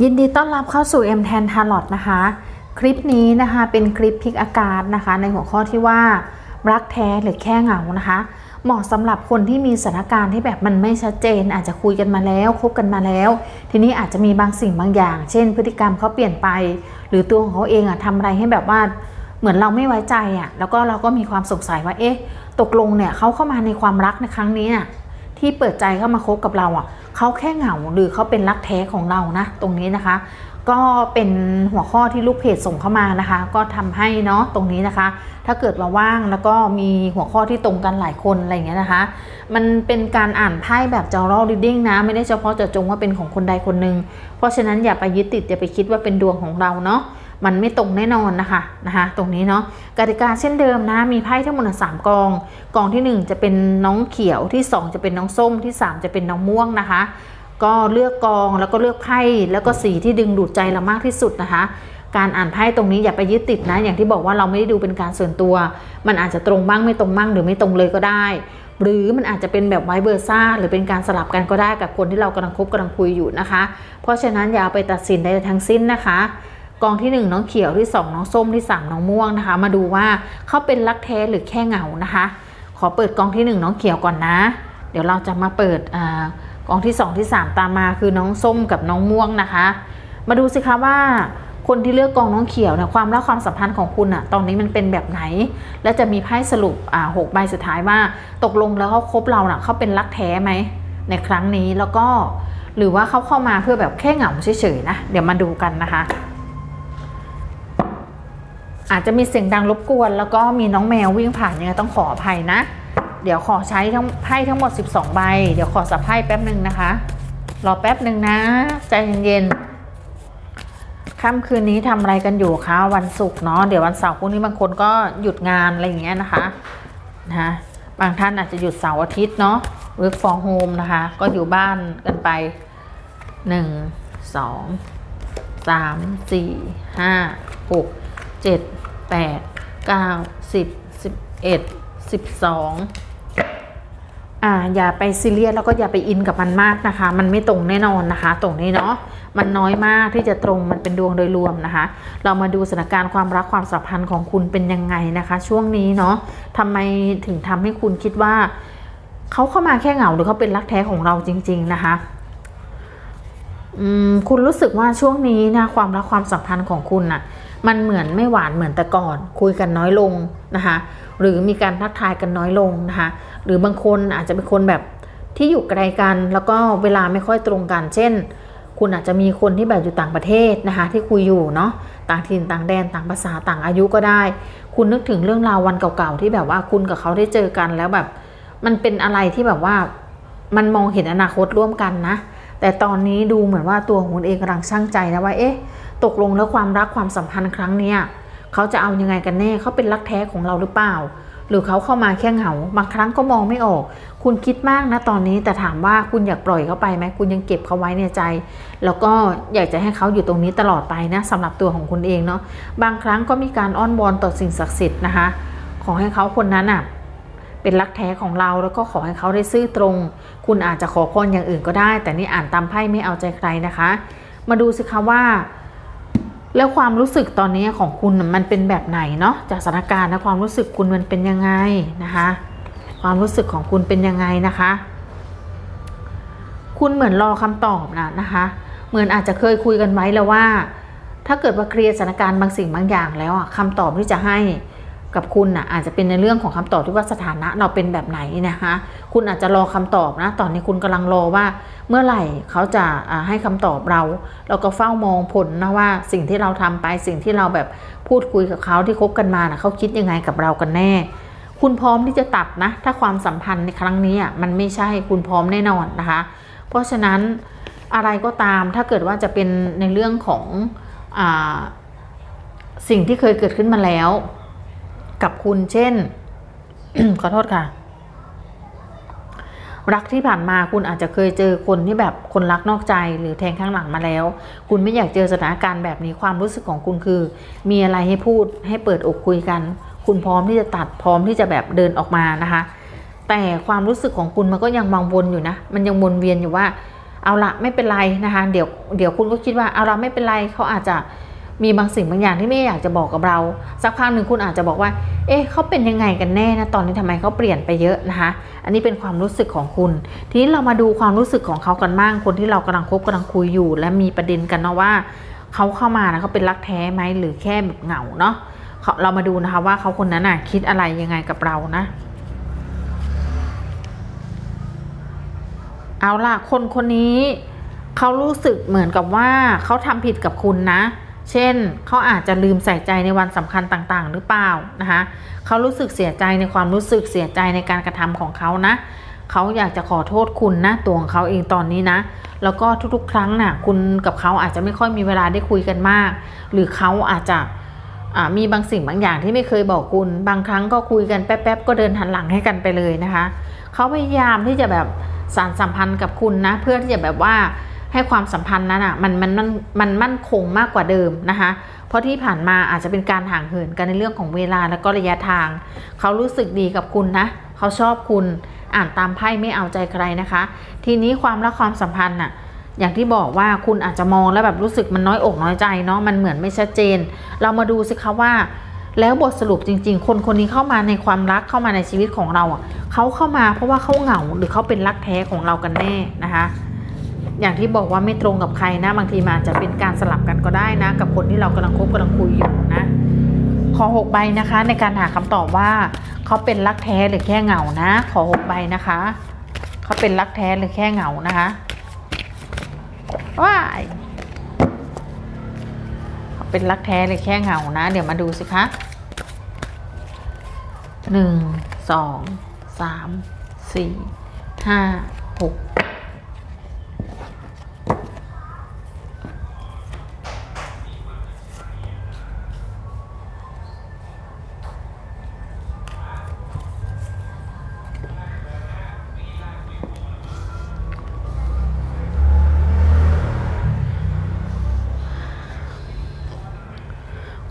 ยินดีต้อนรับเข้าสู่ M แทนทาร์ลอตนะคะ คลิปนี้นะคะเป็นคลิปพิกอากาศนะคะ ในหัวข้อที่ว่ารักแท้หรือแค่เหงานะคะ เหมาะสำหรับคนที่มีสถานการณ์ที่แบบมันไม่ชัดเจน อาจจะคุยกันมาแล้วคบกันมาแล้ว ทีนี้อาจจะมีบางสิ่งบางอย่าง เช่น พฤติกรรมเขาเปลี่ยนไป หรือตัวของเขาเองอะทำอะไรให้แบบว่าเหมือนเราไม่ไว้ใจอะแล้วก็เราก็มีความสงสัยว่าเอ๊ะตกลงเนี่ยเขาเข้ามาในความรักในครั้งนี้ที่เปิดใจเข้ามาคบกับเราอะ เขาแค่เหงาหรือเขาเป็นรักแท้ของเรานะ ตรงนี้นะคะ ก็เป็นหัวข้อที่ลูกเพจส่งเข้ามานะคะ ก็ทำให้เนาะตรงนี้นะคะ ถ้าเกิดมาว่างแล้วก็มีหัวข้อที่ตรงกันหลายคนอะไรอย่างเงี้ยนะคะ มันเป็นการอ่านไพ่แบบ general reading นะ ไม่ได้เฉพาะเจาะจงว่าเป็นของคนใดคนหนึ่งเพราะฉะนั้นอย่าไปยึดติดอย่าไปคิดว่าเป็นดวงของเราเนาะ มันไม่ตรงแน่นอนนะคะนะคะตรงนี้เนาะกติกาเช่นเดิมนะมีไพ่ทั้งหมดสามกอง กองทีหนึ่1 จะเป็นน้องเขียวที่ 2 จะเป็นน้องส้มที่ 3 จะเป็นน้องม่วงนะคะ ก็เลือกกองแล้วก็เลือกไพ่แล้วก็สีที่ดึงดูดใจเรามากที่สุดนะคะ การอ่านไพ่ตรงนี้อย่าไปยึดติดนะ อย่างที่บอกว่าเราไม่ได้ดูเป็นการส่วนตัว มันอาจจะตรงบ้างไม่ตรงบ้างหรือไม่ตรงเลยก็ได้หรือมันอาจจะเป็นแบบไวเบอร์ซ่าหรือเป็นการสลับกันก็ได้กับคนที่เรากำลังคบกำลังคุยอยู่นะคะ เพราะฉะนั้นอย่าเอาไปตัดสินใดทั้งสิ้นนะคะ กองที่ 1 น้องเขียวที่ 2 น้องส้มที่ 3 น้องม่วงนะคะ มาดูว่าเขาเป็นรักแท้หรือแค่เหงานะคะ ขอเปิดกองที่ 1 น้องเขียวก่อนนะ เดี๋ยวเราจะมาเปิดอกองที่ 2 ที่ 3 ตามมาคือน้องส้มกับน้องม่วงนะคะ มาดูสิคะว่าคนที่เลือกกองน้องเขียวเนี่ยความรักความสัมพันธ์ของคุณอะตอนนี้มันเป็นแบบไหน และจะมีไพ่สรุปอ่าหกใบสุดท้ายว่าตกลงแล้วเขาคบเราน่ะเขาเป็นรักแท้ไหมในครั้งนี้แล้วก็หรือว่าเขาเข้ามาเพื่อแบบแค่เหงาเฉยๆนะ เดี๋ยวมาดูกันนะคะ อาจจะมีเสียงดังรบกวน แล้วก็มีน้องแมววิ่งผ่านยังไงต้องขออภัยนะ เดี๋ยวขอใช้ทั้งไพ่ทั้งหมด 12 ใบ เดี๋ยวขอสับไพ่แป๊บหนึ่งนะคะ รอแป๊บหนึ่งนะ ใจเย็นๆค่ำคืนนี้ทำอะไรกันอยู่คะวันศุกร์เนาะเดี๋ยววันเสาร์พวกนี้บางคนก็หยุดงานอะไรอย่างเงี้ยนะคะนะคะบางท่านอาจจะหยุดเสาร์อาทิตย์เนาะ work from home นะคะ ก็อยู่บ้านกันไป 1 2 3 4 5 6เจ็ด แปดเก้าสิบสิบเอ็ดสิบสองอ่าอย่าไปซีเรียสแล้วก็อย่าไปอินกับมันมากนะคะ มันไม่ตรงแน่นอนนะคะ ตรงนี้เนาะมันน้อยมากที่จะตรงมันเป็นดวงโดยรวมนะคะ เรามาดูสถานการณ์ความรักความสัมพันธ์ของคุณเป็นยังไงนะคะ ช่วงนี้เนาะทำไมถึงทำให้คุณคิดว่าเขาเข้ามาแค่เหงาหรือเขาเป็นรักแท้ของเราจริง ๆนะคะอืมคุณรู้สึกว่าช่วงนี้นะความรักความสัมพันธ์ของคุณน่ะ มันเหมือนไม่หวานเหมือนแต่ก่อน คุยกันน้อยลงนะคะหรือมีการทักทายกันน้อยลงนะคะหรือบางคนอาจจะเป็นคนแบบที่อยู่ไกลกัน แล้วก็เวลาไม่ค่อยตรงกัน เช่น คุณอาจจะมีคนที่แบบอยู่ต่างประเทศนะคะที่คุยอยู่เนาะต่างถิ่นต่างแดนต่างภาษาต่างอายุก็ได้ คุณนึกถึงเรื่องราววันเก่าๆที่แบบว่าคุณกับเขาได้เจอกันแล้วแบบ มันเป็นอะไรที่แบบว่ามันมองเห็นอนาคตร่วมกันนะแต่ตอนนี้ดูเหมือนว่าตัวของคุณเองกำลังช่างใจนะว่าเอ๊ะ ตกลงแล้วความรักความสัมพันธ์ครั้งเนี้ยเขาจะเอายังไงกันแน่เขาเป็นรักแท้ของเราหรือเปล่า หรือเขาเข้ามาแค่เหงาบางครั้งก็มองไม่ออก คุณคิดมากนะตอนนี้แต่ถามว่าคุณอยากปล่อยเขาไปไหมคุณยังเก็บเขาไว้ในใจ แล้วก็อยากจะให้เขาอยู่ตรงนี้ตลอดไปนะสำหรับตัวของคุณเองเนาะบางครั้งก็มีการอ้อนวอนต่อสิ่งศักดิ์สิทธิ์นะคะ ขอให้เขาคนนั้นอะเป็นรักแท้ของเราแล้วก็ขอให้เขาได้ซื่อตรง คุณอาจจะขอพรอย่างอื่นก็ได้ แต่นี่อ่านตามไพ่ไม่เอาใจใครนะคะ มาดูสิคะว่า แล้วความรู้สึกตอนนี้ของคุณมันเป็นแบบไหนเนาะจากสถานการณ์นะความรู้สึกคุณมันเป็นยังไงนะคะ ความรู้สึกของคุณเป็นยังไงนะคะ คุณเหมือนรอคำตอบนะนะคะ เหมือนอาจจะเคยคุยกันไว้แล้วว่า ถ้าเกิดว่าเคลียร์สถานการณ์บางสิ่งบางอย่างแล้วอะคำตอบที่จะให้ กับคุณน่ะอาจจะเป็นในเรื่องของคำตอบที่ว่าสถานะเราเป็นแบบไหนนะคะ คุณอาจจะรอคำตอบนะ ตอนนี้คุณกำลังรอว่า เมื่อไหร่เขาจะให้คำตอบเรา เราก็เฝ้ามองผลนะว่าสิ่งที่เราทำไปสิ่งที่เราแบบพูดคุยกับเขาที่คบกันมานะเขาคิดยังไงกับเรากันแน่ คุณพร้อมที่จะตัดนะ ถ้าความสัมพันธ์ในครั้งนี้มันไม่ใช่คุณพร้อมแน่นอนนะคะ เพราะฉะนั้นอะไรก็ตามถ้าเกิดว่าจะเป็นในเรื่องของอสิ่งที่เคยเกิดขึ้นมาแล้ว กับคุณเช่น ขอโทษค่ะ รักที่ผ่านมาคุณอาจจะเคยเจอคนที่แบบคนรักนอกใจหรือแทงข้างหลังมาแล้ว คุณไม่อยากเจอสถานการณ์แบบนี้ความรู้สึกของคุณคือ มีอะไรให้พูดให้เปิดอกคุยกัน คุณพร้อมที่จะตัดพร้อมที่จะแบบเดินออกมานะคะ แต่ความรู้สึกของคุณมันก็ยังวังวนอยู่นะ มันยังวนเวียนอยู่ว่าเอาละไม่เป็นไรนะคะ เดี๋ยวเดี๋ยวคุณก็คิดว่าเอาละไม่เป็นไรเขาอาจจะ มีบางสิ่งบางอย่างที่ไม่อยากจะบอกกับเรา สักพักหนึ่งคุณอาจจะบอกว่า เอ๊ะเขาเป็นยังไงกันแน่นะตอนนี้ทำไมเขาเปลี่ยนไปเยอะนะคะ อันนี้เป็นความรู้สึกของคุณ ทีนี้เรามาดูความรู้สึกของเขากันบ้างคนที่เรากำลังคบกำลังคุยอยู่ และมีประเด็นกันเนาะว่าเขาเข้ามานะเขาเป็นรักแท้ไหมหรือแค่แบบเหงาเนาะเขาเรามาดูนะคะว่าเขาคนนั้นน่ะคิดอะไรยังไงกับเรานะเอาล่ะคนคนนี้เขารู้สึกเหมือนกับว่าเขาทำผิดกับคุณนะ เช่นเขาอาจจะลืมใส่ใจในวันสำคัญต่างๆ หรือเปล่านะคะเขารู้สึกเสียใจในความรู้สึกเสียใจในการกระทำของเขานะเขาอยากจะขอโทษคุณนะตัวของเขาเองตอนนี้นะ แล้วก็ทุกๆ ครั้งน่ะคุณกับเขาอาจจะไม่ค่อยมีเวลาได้คุยกันมาก หรือเขาอาจจะมีบางสิ่งบางอย่างที่ไม่เคยบอกคุณ บางครั้งก็คุยกันแป๊บๆก็เดินหันหลังให้กันไปเลยนะคะเขาพยายามที่จะแบบสานสัมพันธ์กับคุณนะ เพื่อที่จะแบบว่า ให้ความสัมพันธ์นั้นอะมันมันมันมันมั่นคงมากกว่าเดิมนะคะ เพราะที่ผ่านมาอาจจะเป็นการห่างเหินกันในเรื่องของเวลาแล้วก็ระยะทาง เขารู้สึกดีกับคุณนะ เขาชอบคุณอ่านตามไพ่ไม่เอาใจใครนะคะ ทีนี้ความรักความสัมพันธ์น่ะอย่างที่บอกว่าคุณอาจจะมองแล้วแบบรู้สึกมันน้อยอกน้อยใจเนาะมันเหมือนไม่ชัดเจน เรามาดูสิคะว่า แล้วบทสรุปจริง ๆ คนคนนี้เข้ามาในความรักเข้ามาในชีวิตของเราอะเขาเข้ามาเพราะว่าเขาเหงาหรือเขาเป็นรักแท้ของเรากันแน่นะคะ อย่างที่บอกว่าไม่ตรงกับใครนะ บางทีมันอาจจะเป็นการสลับกันก็ได้นะ กับคนที่เรากำลังคบกำลังคุยอยู่นะขอหกใบนะคะ ในการหาคำตอบว่าเขาเป็นรักแท้หรือแค่เหงานะ ขอหกใบนะคะเขาเป็นรักแท้หรือแค่เหงานะคะว้ายเขาเป็นรักแท้หรือแค่เหงานะ เดี๋ยวมาดูสิคะหนึ่งสองสามสี่ห้าหก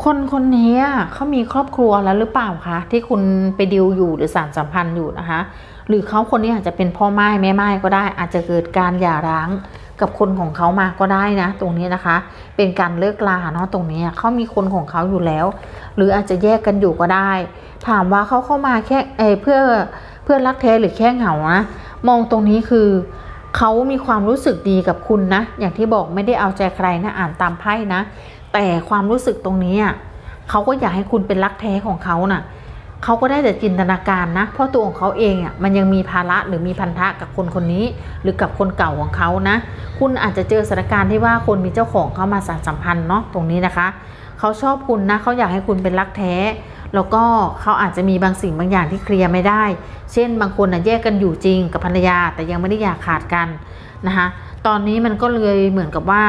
คนคนนี้เขามีครอบครัวแล้วหรือเปล่าคะที่คุณไปดิวอยู่หรือสารสัมพันธ์อยู่นะคะ หรือเขาคนนี้อาจจะเป็นพ่อไม้แม่ไม้ก็ได้ อาจจะเกิดการหย่าร้างกับคนของเขามาก็ได้นะ ตรงนี้นะคะ เป็นการเลิกลาเนาะตรงนี้เขามีคนของเขาอยู่แล้ว หรืออาจจะแยกกันอยู่ก็ได้ ถามว่าเขาเข้ามาแค่เอเพื่อเพื่อรักแท้หรือแค่เหงานะมองตรงนี้คือเขามีความรู้สึกดีกับคุณนะ อย่างที่บอกไม่ได้เอาใจใครนะ อ่านตามไพ่นะ แต่ความรู้สึกตรงนี้เขาก็อยากให้คุณเป็นรักแท้ของเขาน่ะเขาก็ได้แต่จินตนาการนะ เพราะตัวของเขาเองอะมันยังมีภาระหรือมีพันธะกับคนคนนี้ หรือกับคนเก่าของเขานะ คุณอาจจะเจอสถานการณ์ที่ว่าคนมีเจ้าของเข้ามาสานสัมพันธ์เนาะตรงนี้นะคะเขาชอบคุณนะเขาอยากให้คุณเป็นรักแท้ แล้วก็เขาอาจจะมีบางสิ่งบางอย่างที่เคลียร์ไม่ได้ เช่น บางคนนะแยกกันอยู่จริงกับภรรยาแต่ยังไม่ได้อยากขาดกันนะคะตอนนี้มันก็เลยเหมือนกับว่า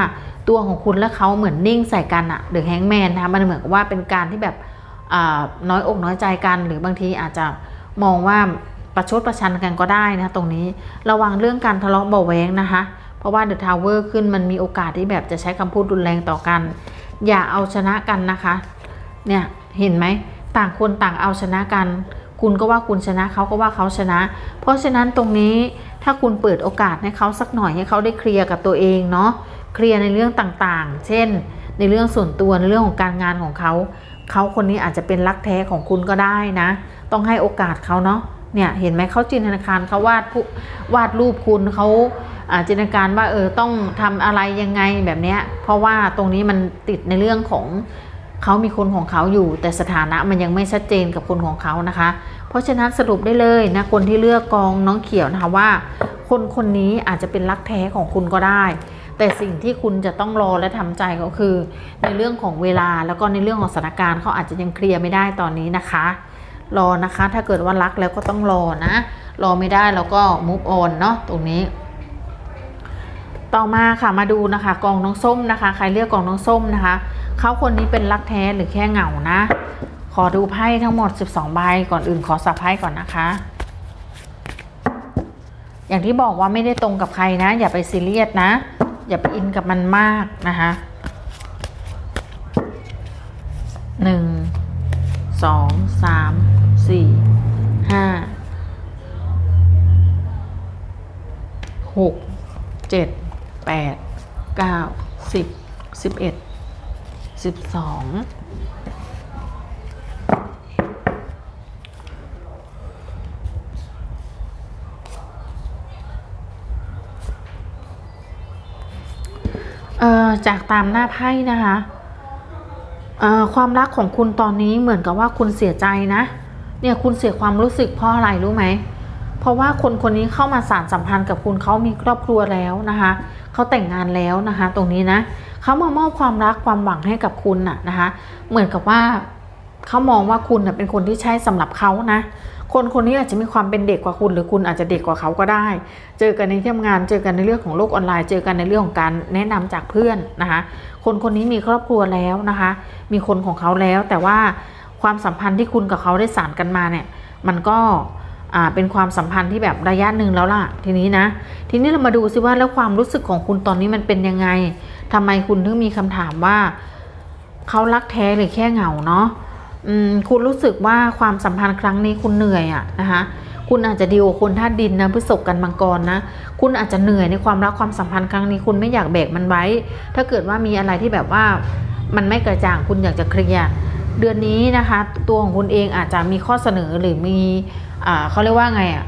ตัวของคุณและเขาเหมือนนิ่งใส่กันอะหรือแฮงแมนนะคะมันเหมือนกับว่าเป็นการที่แบบน้อยอกน้อยใจกัน หรือบางทีอาจจะมองว่าประชดประชันกันก็ได้นะตรงนี้ระวังเรื่องการทะเลาะเบาแวงนะคะ เพราะว่าเดอะทาวเวอร์ขึ้นมันมีโอกาสที่แบบจะใช้คำพูดรุนแรงต่อกัน อย่าเอาชนะกันนะคะ เนี่ยเห็นไหมต่างคนต่างเอาชนะกัน คุณก็ว่าคุณชนะเขาก็ว่าเขาชนะ เพราะฉะนั้นตรงนี้ถ้าคุณเปิดโอกาสให้เขาสักหน่อยให้เขาได้เคลียร์กับตัวเองเนาะ เคลียร์ในเรื่องต่างๆ เช่น ในเรื่องส่วนตัวในเรื่องของการงานของเขาเขาคนนี้อาจจะเป็นรักแท้ของคุณก็ได้นะ ต้องให้โอกาสเขาเนาะเนี่ยเห็นไหมเขาจินตนาการเขาวาดผู้วาดรูปคุณเขาอาจินตนาการว่าเออต้องทำอะไรยังไงแบบเนี้ยเพราะว่าตรงนี้มันติดในเรื่องของเขามีคนของเขาอยู่ แต่สถานะมันยังไม่ชัดเจนกับคนของเขานะคะ เพราะฉะนั้นสรุปได้เลยนะคนที่เลือกกองน้องเขียวนะคะว่า คนคนนี้อาจจะเป็นรักแท้ของคุณก็ได้ แต่สิ่งที่คุณจะต้องรอและทำใจก็คือ ในเรื่องของเวลาแล้วก็ในเรื่องของสถานการณ์เขาอาจจะยังเคลียร์ไม่ได้ตอนนี้นะคะ รอนะคะ ถ้าเกิดว่ารักแล้วก็ต้องรอนะ รอไม่ได้แล้วก็ move on เนาะตรงนี้ ต่อมาค่ะมาดูนะคะกองน้องส้มนะคะ ใครเลือกกองน้องส้มนะคะเขาคนนี้เป็นรักแท้หรือแค่เหงานะ ขอดูไพ่ทั้งหมด 12ใบก่อนอื่นขอสับไพ่ก่อนนะคะอย่างที่บอกว่าไม่ได้ตรงกับใครนะ อย่าไปซีเรียสนะ อย่าไปอินกับมันมากนะคะหนึ่งสองสามสี่ห้าหกเจ็ดแปดเก้าสิบสิบเอ็ดสิบสอง จากตามหน้าไพ่นะคะความรักของคุณตอนนี้เหมือนกับว่าคุณเสียใจนะ เนี่ยคุณเสียความรู้สึกเพราะอะไรรู้ไหม เพราะว่าคนคนนี้เข้ามาสารสัมพันธ์กับคุณเขามีครอบครัวแล้วนะคะเขาแต่งงานแล้วนะคะ ตรงนี้นะเขามามอบความรักความหวังให้กับคุณน่ะนะคะ เหมือนกับว่าเขามองว่าคุณเป็นคนที่ใช่สำหรับเขานะ คนคนนี้อาจจะมีความเป็นเด็กกว่าคุณ หรือคุณอาจจะเด็กกว่าเขาก็ได้ เจอกันในที่ทำงาน เจอกันในเรื่องของโลกออนไลน์ เจอกันในเรื่องของการแนะนำจากเพื่อนนะคะ คนคนนี้มีครอบครัวแล้วนะคะ มีคนของเขาแล้ว แต่ว่าความสัมพันธ์ที่คุณกับเขาได้สานกันมาเนี่ย มันก็เป็นความสัมพันธ์ที่แบบระยะหนึ่งแล้วล่ะ ทีนี้นะ ทีนี้เรามาดูซิว่าแล้วความรู้สึกของคุณตอนนี้มันเป็นยังไงทำไมคุณถึงมีคำถามว่า เขารักแท้หรือแค่เหงาเนาะ คุณรู้สึกว่าความสัมพันธ์ครั้งนี้คุณเหนื่อยอะนะคะคุณอาจจะดีกว่าคนธาตุดินนะพฤษภกันมังกรนะ คุณอาจจะเหนื่อยในความรักความสัมพันธ์ครั้งนี้ คุณไม่อยากแบกมันไว้ ถ้าเกิดว่ามีอะไรที่แบบว่ามันไม่กระจ่างคุณอยากจะเคลียร์เดือนนี้นะคะ ตัวของคุณเองอาจจะมีข้อเสนอหรือมีอ่าเขาเรียกว่าไงอะ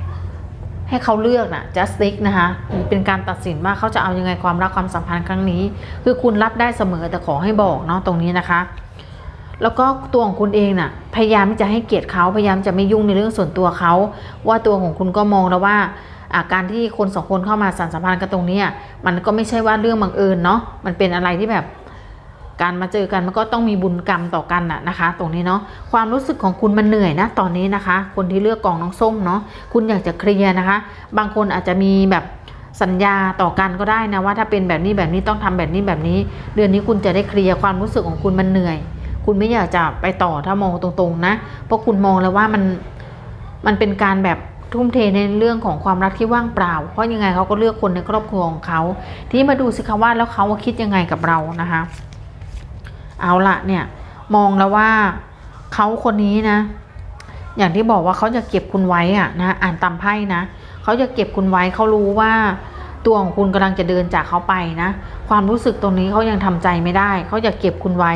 ให้เขาเลือกนะ justice นะคะเป็นการตัดสินว่าเขาจะเอายังไงความรักความสัมพันธ์ครั้งนี้ คือคุณรับได้เสมอแต่ขอให้บอกเนาะตรงนี้นะคะ แล้วก็ตัวของคุณเองน่ะพยายามที่จะให้เกียรติเขาพยายามจะไม่ยุ่งในเรื่องส่วนตัวเขา ว่าตัวของคุณก็มองแล้วว่าอาการที่คนสองคนเข้ามาสานสัมพันธ์กันตรงนี้มันก็ไม่ใช่ว่าเรื่องบังเอิญเนาะมันเป็นอะไรที่แบบการมาเจอกันมันก็ต้องมีบุญกรรมต่อกันน่ะนะคะ ตรงนี้เนาะความรู้สึกของคุณมันเหนื่อยนะตอนนี้นะคะ คนที่เลือกกองน้องส้มเนาะคุณอยากจะเคลียร์นะคะ บางคนอาจจะมีแบบสัญญาต่อกันก็ได้นะว่าถ้าเป็นแบบนี้แบบนี้ต้องทำแบบนี้แบบนี้ เดือนนี้คุณจะได้เคลียร์ความรู้สึกของคุณมันเหนื่อย คุณไม่อยากจะไปต่อถ้ามองตรงๆนะ เพราะคุณมองแล้วว่ามันมันเป็นการแบบทุ่มเทในเรื่องของความรักที่ว่างเปล่า เพราะยังไงเขาก็เลือกคนในครอบครัวของเขาที่มาดูสิคะว่าแล้วเขาคิดยังไงกับเรานะคะ เอาละเนี่ย มองแล้วว่าเขาคนนี้นะ อย่างที่บอกว่าเขาจะเก็บคุณไว้อะนะอ่านตามไพ่นะเขาจะเก็บคุณไว้เขารู้ว่าตัวของคุณกำลังจะเดินจากเขาไปนะ ความรู้สึกตรงนี้เขายังทำใจไม่ได้เขาจะเก็บคุณไว้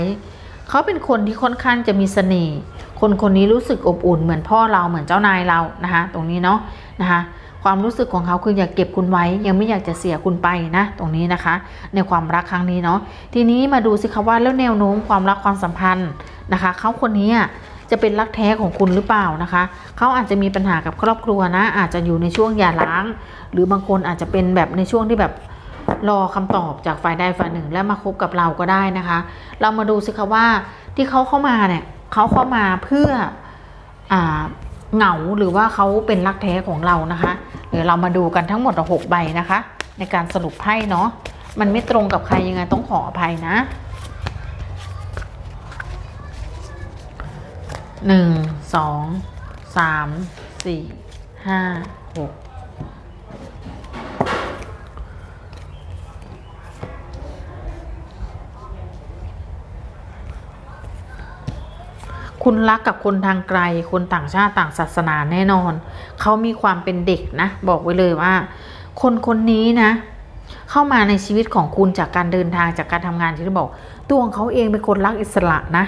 เขาเป็นคนที่ค่อนข้างจะมีเสน่ห์คนคนนี้รู้สึกอบอุ่นเหมือนพ่อเราเหมือนเจ้านายเรานะคะตรงนี้เนาะนะคะความรู้สึกของเขาคืออยากเก็บคุณไว้ ยังไม่อยากจะเสียคุณไปนะ ตรงนี้นะคะ ในความรักครั้งนี้เนาะทีนี้มาดูสิคะว่าแล้วแนวโน้มความรักความสัมพันธ์นะคะเขาคนนี้อะจะเป็นรักแท้ของคุณหรือเปล่านะคะเขาอาจจะมีปัญหากับครอบครัวนะ อาจจะอยู่ในช่วงหย่าร้าง หรือบางคนอาจจะเป็นแบบในช่วงที่แบบ รอคำตอบจากฝ่ายใดฝ่ายหนึ่ง แล้วมาคบกับเราก็ได้นะคะ เรามาดูสิคะว่าที่เขาเข้ามาเนี่ยเขาเข้ามาเพื่ออ่าเหงาหรือว่าเขาเป็นรักแท้ของเรานะคะเดี๋ยวเรามาดูกันทั้งหมดหกใบนะคะ ในการสรุปไพ่เนาะมันไม่ตรงกับใครยังไงต้องขออภัยนะหนึ่งสองสามสี่ห้าหก คุณรักกับคนทางไกล คนต่างชาติต่างศาสนาแน่นอน เขามีความเป็นเด็กนะ บอกไว้เลยว่า คนคนนี้นะ เข้ามาในชีวิตของคุณจากการเดินทางจากการทำงานที่บอก ตัวของเขาเองเป็นคนรักอิสระนะ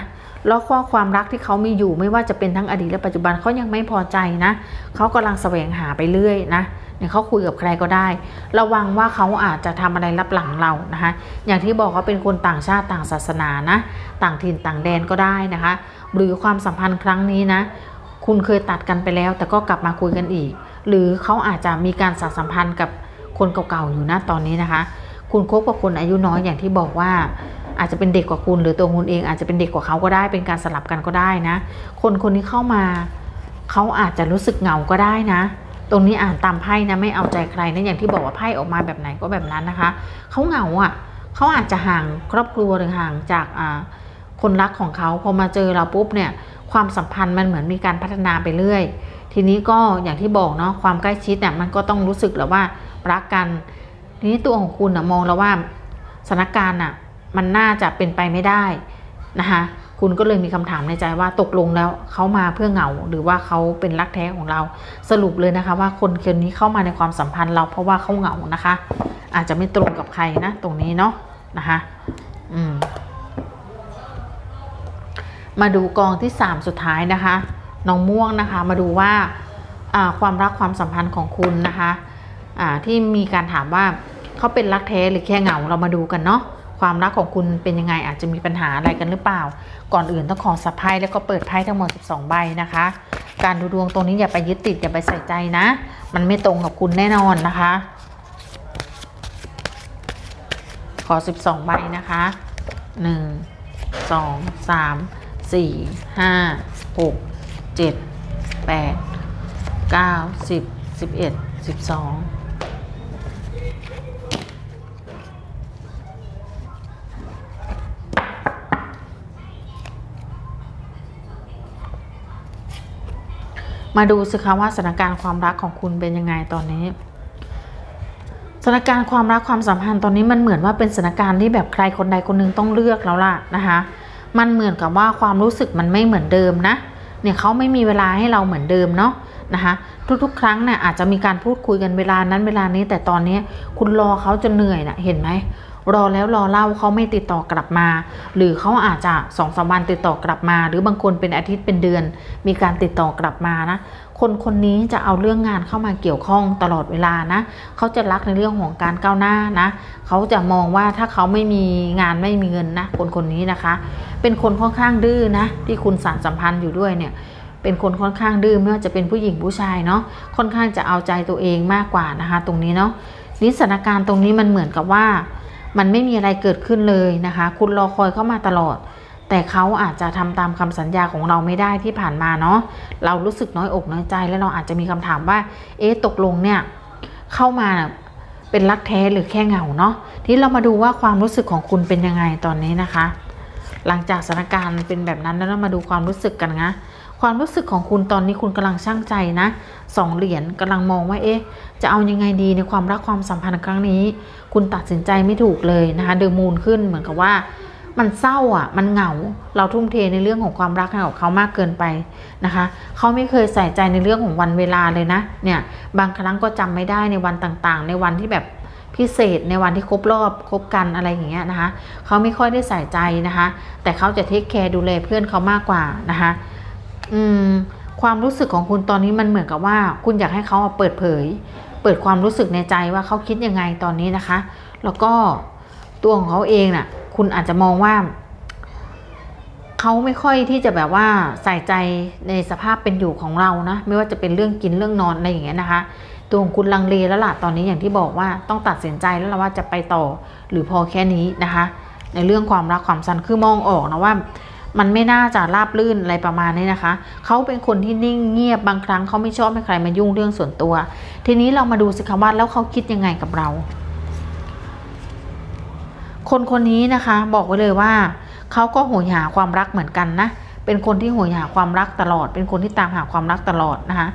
แล้วก็ความรักที่เขามีอยู่ไม่ว่าจะเป็นทั้งอดีตและปัจจุบันเขายังไม่พอใจนะเขากำลังแสวงหาไปเรื่อยนะ เนี่ยเขาคุยกับใครก็ได้ ระวังว่าเขาอาจจะทำอะไรรับหลังเรานะคะอย่างที่บอกเขาเป็นคนต่างชาติต่างศาสนานะ ต่างถิ่นต่างแดนก็ได้นะคะ หรือความสัมพันธ์ครั้งนี้นะ คุณเคยตัดกันไปแล้ว แต่ก็กลับมาคุยกันอีก หรือเขาอาจจะมีการสานสัมพันธ์กับคนเก่าๆอยู่นะตอนนี้นะคะ คุณคบกับคนอายุน้อยอย่างที่บอกว่าอาจจะเป็นเด็กกว่าคุณหรือตัวคุณเองอาจจะเป็นเด็กกว่าเขาก็ได้ เป็นการสลับกันก็ได้นะ คนคนนี้เข้ามาเขาอาจจะรู้สึกเหงาก็ได้นะ ตรงนี้อ่านตามไพ่นะไม่เอาใจใครนะอย่างที่บอกว่าไพ่ออกมาแบบไหนก็แบบนั้นนะคะเขาเหงาอะเขาอาจจะห่างครอบครัวหรือห่างจากคนรักของเขาพอมาเจอเราปุ๊บเนี่ยความสัมพันธ์มันเหมือนมีการพัฒนาไปเรื่อย ทีนี้ก็อย่างที่บอกเนาะความใกล้ชิดเนี่ยมันก็ต้องรู้สึกแล้วว่ารักกัน ทีนี้ตัวของคุณอะมองแล้วว่าสถานการณ์อะมันน่าจะเป็นไปไม่ได้นะคะ คุณก็เลยมีคำถามในใจว่าตกลงแล้วเขามาเพื่อเหงา หรือว่าเขาเป็นรักแท้ของเรา สรุปเลยนะคะ ว่าคนคนนี้เข้ามาในความสัมพันธ์เราเพราะว่าเขาเหงานะคะ อาจจะไม่ตรงกับใครนะตรงนี้เนาะนะคะ อืม มาดูกองที่3สุดท้ายนะคะน้องม่วงนะคะ มาดูว่าความรักความสัมพันธ์ของคุณนะคะที่มีการถามว่าเขาเป็นรักแท้หรือแค่เหงาเรามาดูกันเนาะ ความรักของคุณเป็นยังไงอาจจะมีปัญหาอะไรกันหรือเปล่า ก่อนอื่นต้องขอสับไพ่แล้วก็เปิดไพ่ทั้งหมด 12 ใบนะคะ การดูดวงตรงนี้อย่าไปยึดติดอย่าไปใส่ใจนะ มันไม่ตรงกับคุณแน่นอนนะคะ ขอ 12 ใบนะคะ 1 2 3 4 5 6 7 8 9 10 11 12 มาดูสิคะว่าสถานการณ์ความรักของคุณเป็นยังไงตอนนี้สถานการณ์ความรักความสัมพันธ์ตอนนี้มันเหมือนว่าเป็นสถานการณ์ที่แบบใครคนใดคนหนึ่งต้องเลือกแล้วล่ะนะคะ มันเหมือนกับว่าความรู้สึกมันไม่เหมือนเดิมนะ เนี่ยเขาไม่มีเวลาให้เราเหมือนเดิมเนาะนะคะทุกๆ ครั้งเนี่ยอาจจะมีการพูดคุยกันเวลานั้นเวลานี้แต่ตอนนี้คุณรอเขาจนเหนื่อยนะเห็นไหม รอแล้วรอเล่าเขาไม่ติดต่อกลับมา หรือเขาอาจจะสองสามวันติดต่อกลับมา หรือบางคนเป็นอาทิตย์เป็นเดือน มีการติดต่อกลับมานะคนคนนี้จะเอาเรื่องงานเข้ามาเกี่ยวข้องตลอดเวลานะ เขาจะรักในเรื่องของการก้าวหน้านะ เขาจะมองว่าถ้าเขาไม่มีงานไม่มีเงินนะ คนคนนี้นะคะ เป็นคนค่อนข้างดื้อนะ ที่คุณสารสัมพันธ์อยู่ด้วยเนี่ย เป็นคนค่อนข้างดื้อไม่ว่าจะเป็นผู้หญิงผู้ชายเนาะ ค่อนข้างจะเอาใจตัวเองมากกว่านะคะ ตรงนี้เนาะนิสถานการณ์ตรงนี้มันเหมือนกับว่า มันไม่มีอะไรเกิดขึ้นเลยนะคะ คุณรอคอยเข้ามาตลอด แต่เขาอาจจะทำตามคำสัญญาของเราไม่ได้ที่ผ่านมาเนาะเรารู้สึกน้อยอกน้อยใจแล้วเราอาจจะมีคำถามว่า เอ๊ะตกลงเนี่ยเข้ามาเป็นรักแท้หรือแค่เหงาเนาะที่เรามาดูว่าความรู้สึกของคุณเป็นยังไงตอนนี้นะคะ หลังจากสถานการณ์เป็นแบบนั้นแล้วเรามาดูความรู้สึกกันนะ ความรู้สึกของคุณตอนนี้คุณกำลังช่างใจนะสองเหรียญกำลังมองว่าเอ๊ะจะเอายังไงดีในความรักความสัมพันธ์ครั้งนี้ คุณตัดสินใจไม่ถูกเลยนะคะเดอมูนขึ้นเหมือนกับว่ามันเศร้าอะ มันเหงา เราทุ่มเทในเรื่องของความรักให้กับเขามากเกินไปนะคะ เขาไม่เคยใส่ใจในเรื่องของวันเวลาเลยนะ เนี่ย บางครั้งก็จำไม่ได้ในวันต่างๆ ในวันที่แบบพิเศษ ในวันที่ครบรอบคบกันอะไรอย่างเงี้ยนะคะ เขาไม่ค่อยได้ใส่ใจนะคะ แต่เขาจะเทคแคร์ดูแลเพื่อนเขามากกว่านะคะ อืมความรู้สึกของคุณตอนนี้มันเหมือนกับว่า คุณอยากให้เขาเปิดเผย เปิดความรู้สึกในใจว่าเขาคิดยังไงตอนนี้นะคะ แล้วก็ตัวของเขาเองน่ะ คุณอาจจะมองว่าเขาไม่ค่อยที่จะแบบว่าใส่ใจในสภาพเป็นอยู่ของเรานะ ไม่ว่าจะเป็นเรื่องกินเรื่องนอนอะไรอย่างเงี้ยนะคะ ตัวของคุณลังเลแล้วล่ะตอนนี้อย่างที่บอกว่าต้องตัดสินใจแล้วล่ะว่าจะไปต่อหรือพอแค่นี้นะคะ ในเรื่องความรักความสันคือมองออกนะว่า มันไม่น่าจะราบลื่นอะไรประมาณนี้นะคะ เขาเป็นคนที่นิ่งเงียบบางครั้งเขาไม่ชอบให้ใครมายุ่งเรื่องส่วนตัว ทีนี้เรามาดูสิคะว่าแล้วเขาคิดยังไงกับเรา คนคนนี้นะคะบอกไว้เลยว่าเขาก็โหยหาความรักเหมือนกันนะ เป็นคนที่โหยหาความรักตลอด เป็นคนที่ตามหาความรักตลอดนะคะ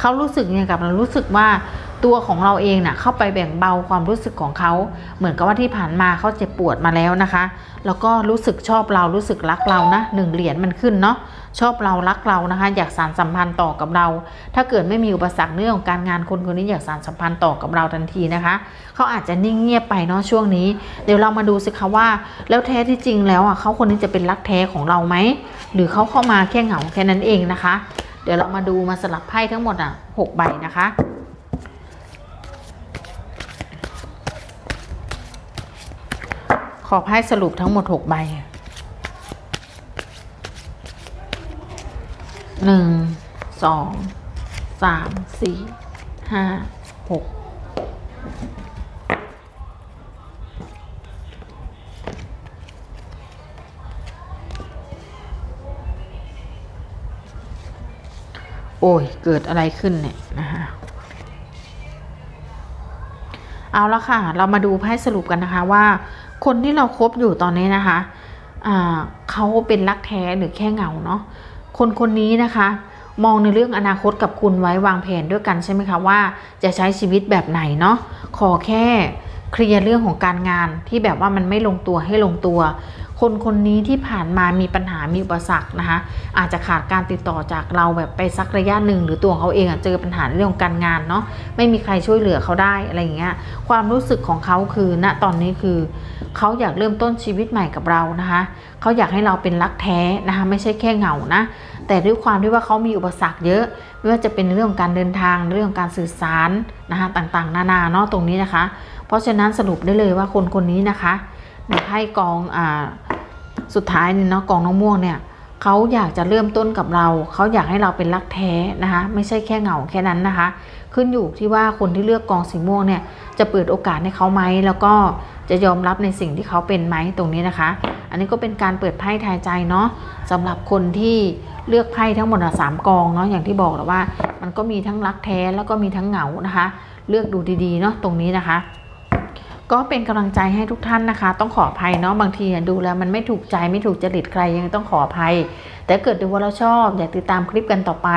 เขารู้สึกยังไงกับเรารู้สึกว่า ตัวของเราเองน่ะเข้าไปแบ่งเบาความรู้สึกของเขา เหมือนกับว่าที่ผ่านมาเขาเจ็บปวดมาแล้วนะคะ แล้วก็รู้สึกชอบเรารู้สึกรักเรานะหนึ่งเหรียญมันขึ้นเนาะชอบเรารักเรานะคะ อยากสานสัมพันธ์ต่อกับเรา ถ้าเกิดไม่มีอุปสรรคเรื่องของการงานคนคนนี้อยากสานสัมพันธ์ต่อกับเราทันทีนะคะเขาอาจจะนิ่งเงียบไปเนาะช่วงนี้ เดี๋ยวเรามาดูสิคะว่า แล้วแท้ที่จริงแล้วอะเขาคนนี้จะเป็นรักแท้ของเราไหมหรือเขาเข้ามาแค่เหงาแค่นั้นเองนะคะ เดี๋ยวเรามาดูมาสลับไพ่ทั้งหมดอะหกใบนะคะ ขอไพ่สรุปทั้งหมดหกใบหนึ่งสองสามสี่ห้าหกโอ้ย เกิดอะไรขึ้นเนี่ยนะคะเอาละค่ะ เรามาดูไพ่สรุปกันนะคะว่า คนที่เราครบอยู่ตอนนี้นะคะเขาเป็นรักแท้หรือแค่เหงาเนาะคนคนนี้นะคะ มองในเรื่องอนาคตกับคุณไว้วางแผนด้วยกันใช่ไหมคะว่าจะใช้ชีวิตแบบไหนเนาะขอแค่เคลียร์เรื่องของการงานที่แบบว่ามันไม่ลงตัวให้ลงตัว คนคนนี้ที่ผ่านมามีปัญหามีอุปสรรคนะคะอาจจะขาดการติดต่อจากเราแบบไปสักระยะหนึ่ง หรือตัวเขาเองอะเจอปัญหาเรื่องของการงานเนาะไม่มีใครช่วยเหลือเขาได้อะไรอย่างเงี้ยความรู้สึกของเขาคือณตอนนี้คือเขาอยากเริ่มต้นชีวิตใหม่กับเรานะคะเขาอยากให้เราเป็นรักแท้นะคะไม่ใช่แค่เหงานะแต่ด้วยความที่ว่าเขามีอุปสรรคเยอะ ไม่ว่าจะเป็นเรื่องของการเดินทางเรื่องของการสื่อสารนะคะต่างๆ นานาเนาะตรงนี้นะคะ เพราะฉะนั้นสรุปได้เลยว่าคนคนนี้นะคะในไพ่กองอ่า สุดท้ายเนี่ยเนาะกองน้องม่วงเนี่ยเขาอยากจะเริ่มต้นกับเรา เขาอยากให้เราเป็นรักแท้นะคะ ไม่ใช่แค่เหงาแค่นั้นนะคะ ขึ้นอยู่ที่ว่าคนที่เลือกกองสีม่วงเนี่ยจะเปิดโอกาสให้เขาไหมแล้วก็จะยอมรับในสิ่งที่เขาเป็นไหมตรงนี้นะคะ อันนี้ก็เป็นการเปิดไพ่ทายใจเนาะสำหรับคนที่เลือกไพ่ทั้งหมดอะสามกองเนาะอย่างที่บอกแล้วว่า มันก็มีทั้งรักแท้แล้วก็มีทั้งเหงานะคะ เลือกดูดีๆเนาะตรงนี้นะคะ ก็เป็นกำลังใจให้ทุกท่านนะคะ ต้องขออภัยเนาะบางทีดูแล้วมันไม่ถูกใจไม่ถูกจริตใครยังต้องขออภัย แต่เกิดดูว่าเราชอบ อยากติดตามคลิปกันต่อไป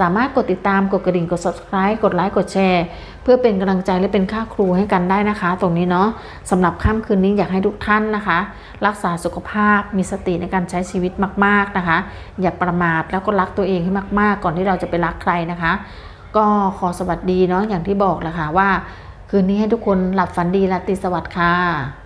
สามารถกดติดตามกดกระดิ่งกด subscribe กดไลค์กดแชร์ เพื่อเป็นกำลังใจและเป็นค่าครูให้กันได้นะคะ ตรงนี้เนาะสำหรับค่ำคืนนี้อยากให้ทุกท่านนะคะ รักษาสุขภาพมีสติในการใช้ชีวิตมาก ๆนะคะ อย่าประมาทแล้วก็รักตัวเองให้มาก ๆ ก่อนที่เราจะไปรักใครนะคะ ก็ขอสวัสดีเนาะอย่างที่บอกแหละค่ะว่า คืนนี้ให้ทุกคนหลับฝันดีราตรีสวัสดิ์ค่ะ